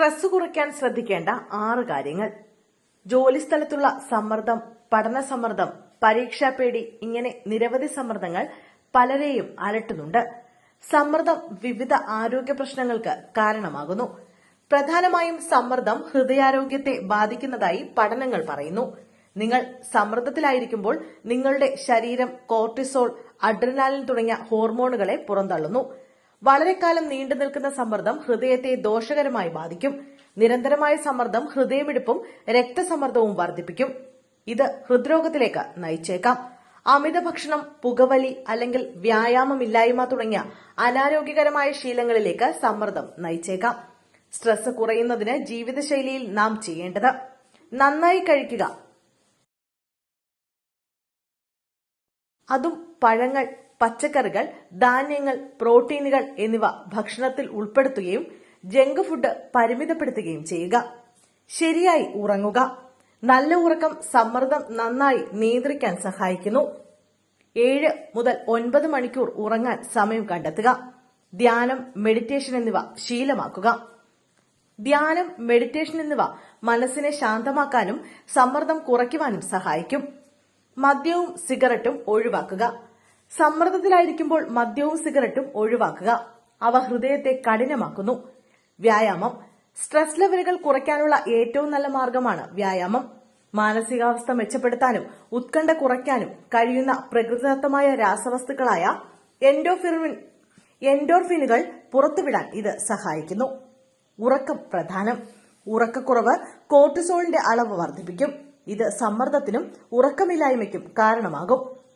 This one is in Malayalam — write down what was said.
സ്ട്രെസ് കുറയ്ക്കാൻ ശ്രദ്ധിക്കേണ്ട ആറ് കാര്യങ്ങൾ. ജോലിസ്ഥലത്തുള്ള സമ്മർദ്ദം പഠന സമ്മർദ്ദം പരീക്ഷാ പേടി ഇങ്ങനെ നിരവധി സമ്മർദ്ദങ്ങൾ പലരെയും അലട്ടുന്നുണ്ട്. സമ്മർദ്ദം വിവിധ ആരോഗ്യ പ്രശ്നങ്ങൾക്ക് കാരണമാകുന്നു. പ്രധാനമായും സമ്മർദ്ദം ഹൃദയാരോഗ്യത്തെ ബാധിക്കുന്നതായി പഠനങ്ങൾ പറയുന്നു. നിങ്ങൾ സമ്മർദ്ദത്തിലായിരിക്കുമ്പോൾ നിങ്ങളുടെ ശരീരം കോർട്ടിസോൾ അഡ്രനാലിൻ തുടങ്ങിയ ഹോർമോണുകളെ പുറന്തള്ളുന്നു. വളരെ കാലം നീണ്ടു നിൽക്കുന്ന സമ്മർദ്ദം ഹൃദയത്തെ ദോഷകരമായി ബാധിക്കും. നിരന്തരമായ സമ്മർദ്ദം ഹൃദയമിടിപ്പും രക്തസമ്മർദ്ദവും വർദ്ധിപ്പിക്കും. ഇത് ഹൃദ്രോഗത്തിലേക്ക് നയിച്ചേക്കാം. അമിത ഭക്ഷണം പുകവലി അല്ലെങ്കിൽ വ്യായാമമില്ലായ്മ തുടങ്ങിയ അനാരോഗ്യകരമായ ശീലങ്ങളിലേക്ക് സമ്മർദ്ദം നയിച്ചേക്കാം. സ്ട്രെസ് കുറയുന്നതിന് ജീവിതശൈലിയിൽ നാം ചെയ്യേണ്ടത് നന്നായി കഴിക്കുക. അതും പഴങ്ങൾ പച്ചക്കറികൾ ധാന്യങ്ങൾ പ്രോട്ടീനുകൾ എന്നിവ ഭക്ഷണത്തിൽ ഉൾപ്പെടുത്തുകയും ജങ്ക് ഫുഡ് പരിമിതപ്പെടുത്തുകയും ചെയ്യുക. ശരിയായി ഉറങ്ങുക. നല്ല ഉറക്കം സമ്മർദ്ദം നന്നായി നിയന്ത്രിക്കാൻ സഹായിക്കുന്നു. ഏഴ് മുതൽ ഒൻപത് മണിക്കൂർ ഉറങ്ങാൻ സമയം കണ്ടെത്തുക. ധ്യാനം മെഡിറ്റേഷൻ എന്നിവ ശീലമാക്കുക. ധ്യാനം മെഡിറ്റേഷൻ എന്നിവ മനസ്സിനെ ശാന്തമാക്കാനും സമ്മർദ്ദം കുറയ്ക്കുവാനും സഹായിക്കും. മദ്യവും സിഗരറ്റും ഒഴിവാക്കുക. സമ്മർദ്ദത്തിലായിരിക്കുമ്പോൾ മദ്യവും സിഗരറ്റും ഒഴിവാക്കുക. അവ ഹൃദയത്തെ കഠിനമാക്കുന്നു. വ്യായാമം. സ്ട്രെസ് ലെവലുകൾ കുറയ്ക്കാനുള്ള ഏറ്റവും നല്ല മാർഗമാണ് വ്യായാമം. മാനസികാവസ്ഥ മെച്ചപ്പെടുത്താനും ഉത്കണ്ഠ കുറയ്ക്കാനും കഴിയുന്ന പ്രകൃതിദത്തമായ രാസവസ്തുക്കളായ എൻഡോഫിറിൻ എൻഡോർഫിനുകൾ പുറത്തുവിടാൻ ഇത് സഹായിക്കുന്നു. ഉറക്കം പ്രധാനം. ഉറക്കക്കുറവ് കോർട്ടിസോളിന്റെ അളവ് വർദ്ധിപ്പിക്കും. ഇത് സമ്മർദ്ദത്തിനും ഉറക്കമില്ലായ്മയ്ക്കും കാരണമാകും.